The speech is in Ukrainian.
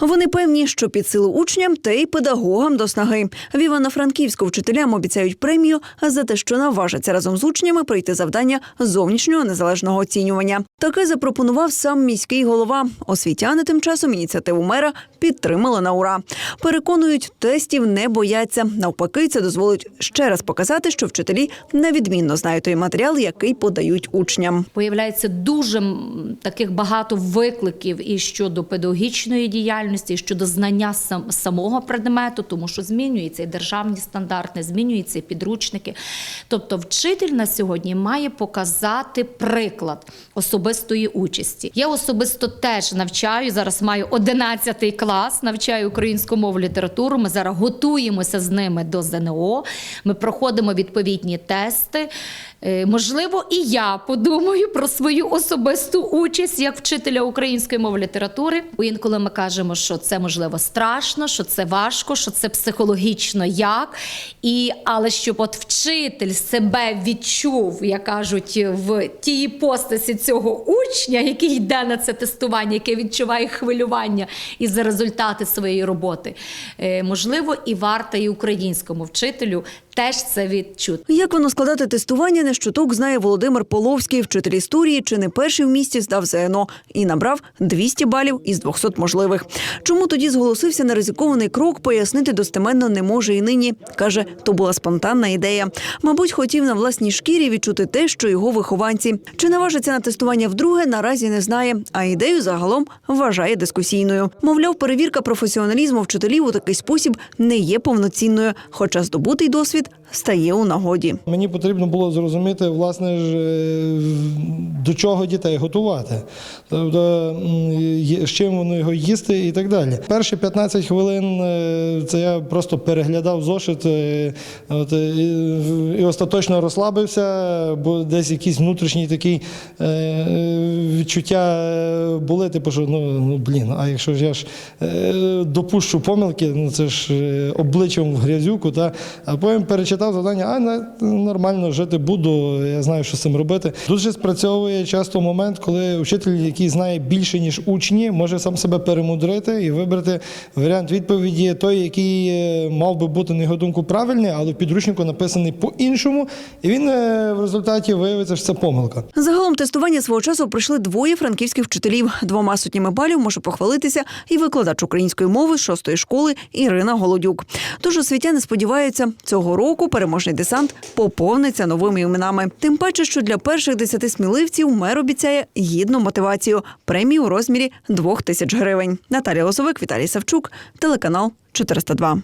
Вони певні, що під силу учням та й педагогам до снаги. В Івано-Франківську вчителям обіцяють премію за те, що наважаться разом з учнями пройти завдання зовнішнього незалежного оцінювання. Таке запропонував сам міський голова. Освітяни тим часом ініціативу мера підтримали на ура. Переконують, тестів не бояться. Навпаки, це дозволить ще раз показати, що вчителі невідмінно знають той матеріал, який подають учням. Появляється дуже таких багато викликів і щодо педагогічної діяльності, і щодо знання сам, самого предмету, тому що змінюються і державні стандарти, змінюються і підручники. Тобто, вчитель на сьогодні має показати приклад особистої участі. Я особисто теж навчаю зараз. Маю 11 клас, навчаю українську мову літературу. Ми зараз готуємося з ними до ЗНО. Ми проходимо відповідні тести. Е, Можливо, і я подумаю про свою особисту участь як вчителя української мови літератури. Бо інколи ми кажемо, що це можливо страшно, що це важко, що це психологічно як. І, але щоб от вчитель себе відчув, як кажуть, в тій постасі цього учня, який йде на це тестування, який відчуває хвилювання і за результати своєї роботи, Е, можливо, і варто і українському вчителю теж це відчути. Як воно складати тестування, не щоток знає Володимир Половський, вчитель історії, чи не перший в місті здав ЗНО і набрав 200 балів із 200 можливих. Чому тоді зголосився на ризикований крок, пояснити достеменно не може і нині. Каже, то була спонтанна ідея. Мабуть, хотів на власній шкірі відчути те, що його вихованці. Чи наважиться на тестування вдруге, наразі не знає, а ідею загалом вважає дискусійною. Мовляв, перевірка професіоналізму вчителів у такий спосіб не є повноцінною, хоча здобутий досвід стає у нагоді. Мені потрібно було зрозуміти, власне ж, е, до чого дітей готувати, тобто з чим воно його їсти і так далі. Перші 15 хвилин е, це я просто переглядав зошит е, от, е, і, і остаточно розслабився, бо десь якийсь внутрішній такий е, відчуття були, типу, що ну, ну блін, а якщо ж я ж допущу помилки, ну це ж обличчям в грязюку, та, а потім перечитав завдання, а нормально жити буду, я знаю, що з цим робити. Дуже спрацьовує часто момент, коли вчитель, який знає більше, ніж учні, може сам себе перемудрити і вибрати варіант відповіді, той, який е, мав би бути, на його думку, правильний, але в підручнику написаний по-іншому, і він е, в результаті виявиться, що це помилка. Загалом тестування свого часу пройшли двоє франківських вчителів. Двома сотнями балів може похвалитися і викладач української мови шостої школи Ірина Голодюк. Тож освітяни сподіваються, цього року переможний десант поповниться новими іменами. Тим паче, що для перших десяти сміливців мер обіцяє гідну мотивацію премію у розмірі двох тисяч гривень. Наталія Лосовик, Віталій Савчук, телеканал 402.